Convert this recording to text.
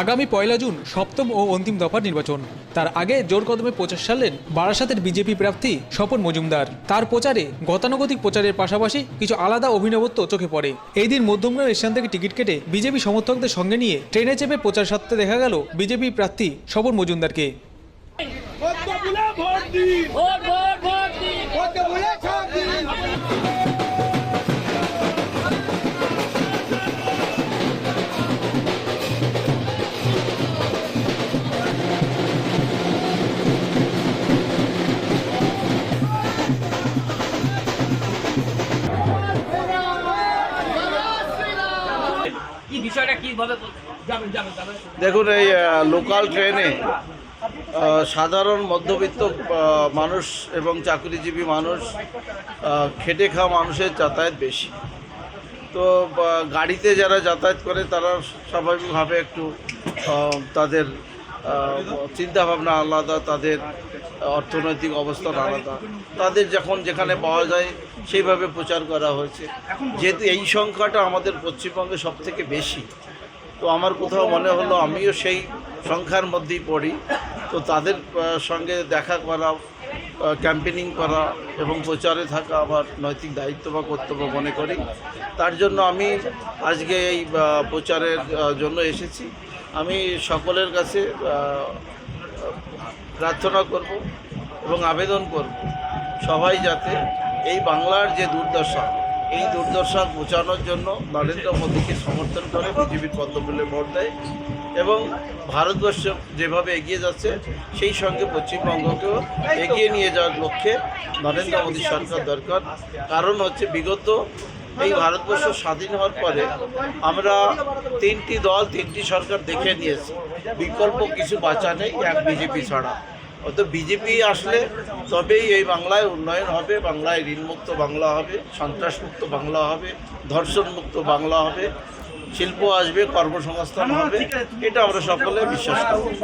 আগামী পয়লা জুন সপ্তম ও অন্তিম দফার নির্বাচন। তার আগে জোর কদমে প্রচার সারলেন বারাসাতের বিজেপি প্রার্থী স্বপন মজুমদার। তার প্রচারে গতানুগতিক প্রচারের পাশাপাশি কিছু আলাদা অভিনবত্ব চোখে পড়ে। এই দিন মধ্যমগ্রাম স্টেশন থেকে টিকিট কেটে বিজেপি সমর্থকদের সঙ্গে নিয়ে ট্রেনে চেপে প্রচার সারতে দেখা গেল বিজেপি প্রার্থী স্বপন মজুমদারকে। দেখুন, এই লোকাল ট্রেনে সাধারণ মধ্যবিত্ত মানুষ এবং চাকরিজীবী মানুষ খেটে খাওয়া মানুষের যাতায়াত বেশি। তো গাড়িতে যারা যাতায়াত করে, তারা স্বাভাবিকভাবে একটু তাদের চিন্তাভাবনা আলাদা, তাদের অর্থনৈতিক অবস্থান আলাদা। তাদের যখন যেখানে পাওয়া যায়, সেইভাবে প্রচার করা হয়েছে। যেহেতু এই সংখ্যাটা আমাদের পশ্চিমবঙ্গে সব থেকে বেশি, তো আমার কোথাও মনে হলো আমিও সেই সংখ্যার মধ্যেই পড়ি। তো তাদের সঙ্গে দেখা করা ক্যাম্পেনিং করা এবং প্রচারে থাকা আমার নৈতিক দায়িত্ব বা কর্তব্য মনে করি। তার জন্য আমি আজকে এই প্রচারের জন্য এসেছি। আমি সকলের কাছে প্রার্থনা করব এবং আবেদন করব সবাই যাতে এই বাংলার যে দুর্দশা, এই দুর্দশা ঘোচানোর জন্য নরেন্দ্র মোদীকে সমর্থন করে বিজেপির পদ্মফুলে ভোট দেয় এবং ভারতবর্ষ যেভাবে এগিয়ে যাচ্ছে, সেই সঙ্গে পশ্চিমবঙ্গকেও এগিয়ে নিয়ে যাওয়ার লক্ষ্যে নরেন্দ্র মোদী সরকার দরকার। কারণ হচ্ছে বিগত এই ভারতবর্ষ স্বাধীন হওয়ার পরে আমরা তিনটি দল তিনটি সরকার দেখে নিয়েছি। বিকল্প কিছু বাঁচা নেই এক বিজেপি ছাড়া। অত বিজেপি আসলে তবেই এই বাংলায় উন্নয়ন হবে বাংলায় ঋণমুক্ত বাংলা হবে সন্ত্রাসমুক্ত বাংলা হবে ধর্ষণমুক্ত বাংলা হবে শিল্প আসবে কর্মসংস্থান হবে। এটা আমরা সকলে বিশ্বাস করি।